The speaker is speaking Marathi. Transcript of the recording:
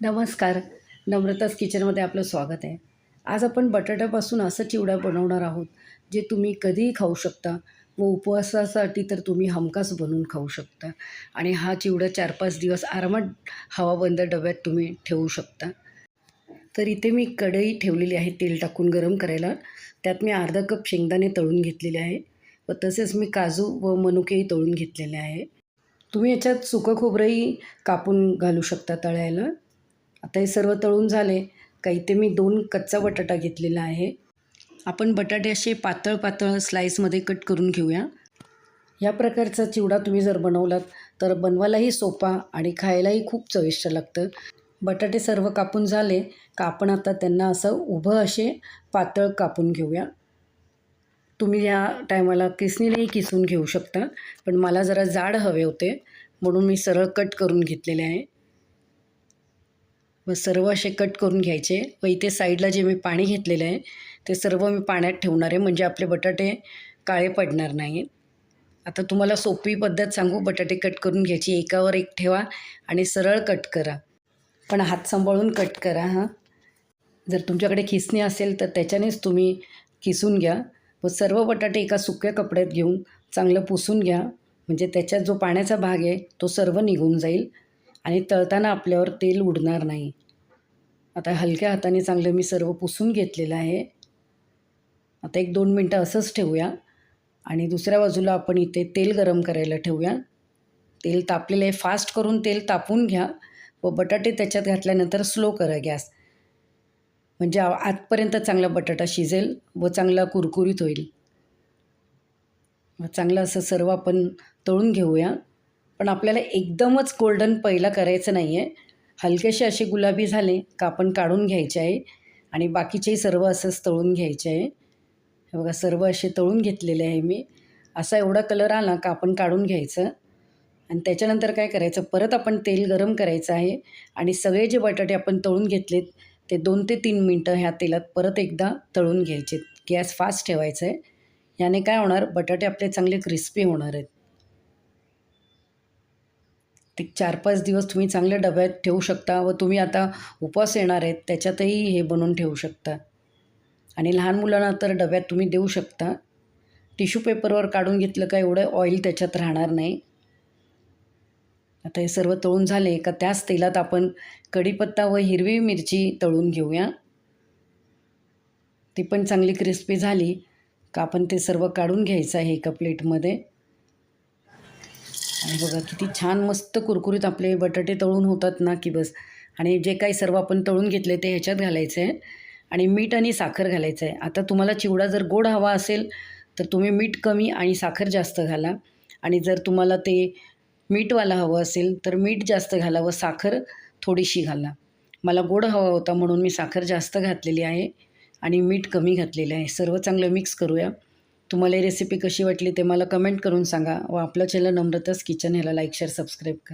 नमस्कार. नम्रतास किचनमध्ये आपलं स्वागत आहे. आज आपण बटाट्यापासून असं चिवडा बनवणार आहोत जे तुम्ही कधीही खाऊ शकता व उपवासासाठी तर तुम्ही हमखास बनवून खाऊ शकता. आणि हा चिवडा चार पाच दिवस आरामात हवाबंद डब्यात तुम्ही ठेवू शकता. तर इथे मी कढई ठेवलेली आहे तेल टाकून गरम करायला. त्यात मी अर्धा कप शेंगदाणे तळून घेतलेले आहे व तसेच मी काजू व मनुकेही तळून घेतलेले आहे. तुम्ही याच्यात सुकं खोबरंही कापून घालू शकता तळायला. आता हे सर्व तळून झाले का इथे मी दोन कच्चा बटाटा घेतलेला आहे. आपण बटाटे असे पातळ पातळ स्लाईसमध्ये कट करून घेऊया. या प्रकारचा चिवडा तुम्ही जर बनवलात तर बनवायलाही सोपा आणि खायलाही खूप चविष्ट लागतं. बटाटे सर्व कापून झाले का आपण आता त्यांना असं उभं असे पातळ कापून घेऊया. तुम्ही या टायमाला किसणीनेही किसून घेऊ शकता पण मला जरा जाड हवे होते म्हणून मी सरळ कट करून घेतलेले आहे. व सर्व असे कट करून घ्यायचे. व इथे साईडला जे मी पाणी घेतलेलं आहे ते सर्व मी पाण्यात ठेवणार आहे. म्हणजे आपले बटाटे काळे पडणार नाहीत. आता तुम्हाला सोपी पद्धत सांगू. बटाटे कट करून घ्यायची. एकावर एक ठेवा आणि सरळ कट करा. पण हात सांभाळून कट करा हां. जर तुमच्याकडे खिसणी असेल तर त्याच्यानेच तुम्ही किसून घ्या. व सर्व बटाटे एका सुक्या कपड्यात घेऊन चांगलं पुसून घ्या. म्हणजे त्याच्यात जो पाण्याचा भाग आहे तो सर्व निघून जाईल. आणि तळताना आपल्यावर तेल उडणार नाही. आता हलक्या हाताने चांगलं मी सर्व पुसून घेतलेलं आहे. आता एक दोन मिनटं असंच ठेवूया. आणि दुसऱ्या बाजूला आपण इथे तेल गरम करायला ठेवूया. तेल तापलेलं आहे. फास्ट करून तेल तापून घ्या व बटाटे त्याच्यात घातल्यानंतर स्लो करा गॅस. म्हणजे आ- आतपर्यंत चांगला बटाटा शिजेल व चांगला कुरकुरीत होईल. चांगलं असं सर्व आपण तळून घेऊया. पण आपल्याला एकदमच गोल्डन पहिला करायचं नाही आहे हलकेसे असे गुलाबी झाले का आपण काढून घ्यायचे आहे. आणि बाकीचेही सर्व असंच तळून घ्यायचे आहे. हे बघा सर्व असे तळून घेतलेले आहे मी. असा एवढा कलर आला का आपण काढून घ्यायचं. आणि त्याच्यानंतर काय करायचं? परत आपण तेल गरम करायचं आहे. आणि सगळे जे बटाटे आपण तळून घेतलेत ते दोन ते तीन मिनटं ह्या तेलात परत एकदा तळून घ्यायचे गॅस फास्ट ठेवायचं आहे. याने काय होणार? बटाटे आपले चांगले क्रिस्पी होणार आहेत. ते चार पाच दिवस तुम्ही चांगल्या डब्यात ठेवू शकता व तुम्ही आता उपवास येणार आहेत त्याच्यातही हे बनवून ठेवू शकता. आणि लहान मुलांना तर डब्यात तुम्ही देऊ शकता. टिश्यू पेपरवर काढून घेतलं का एवढं ऑइल त्याच्यात राहणार नाही. आता हे सर्व तळून झाले का त्याच तेलात आपण कढीपत्ता व हिरवी मिरची तळून घेऊया. ती पण चांगली क्रिस्पी झाली का आपण ते सर्व काढून घ्यायचं आहे एका प्लेटमध्ये. आणि बघा किती छान मस्त कुरकुरीत आपले बटाटे तळून होतात ना की बस. आणि जे काही सर्व आपण तळून घेतले ते ह्याच्यात घालायचं आहे आणि मीठ आणि साखर घालायचं आहे. आता तुम्हाला चिवडा जर गोड हवा असेल तर तुम्ही मीठ कमी आणि साखर जास्त घाला. आणि जर तुम्हाला ते मीठवाला हवं असेल तर मीठ जास्त घाला व साखर थोडीशी घाला. मला गोड हवा होता म्हणून मी साखर जास्त घातलेली आहे आणि मीठ कमी घातलेलं आहे. सर्व चांगलं मिक्स करूया. तुम्हाला ही रेसिपी कशी वाटली ते मला कमेंट करून सांगा. व आपलं चॅनल नम्रताच किचन ह्याला लाईक शेअर सबस्क्राईब करा.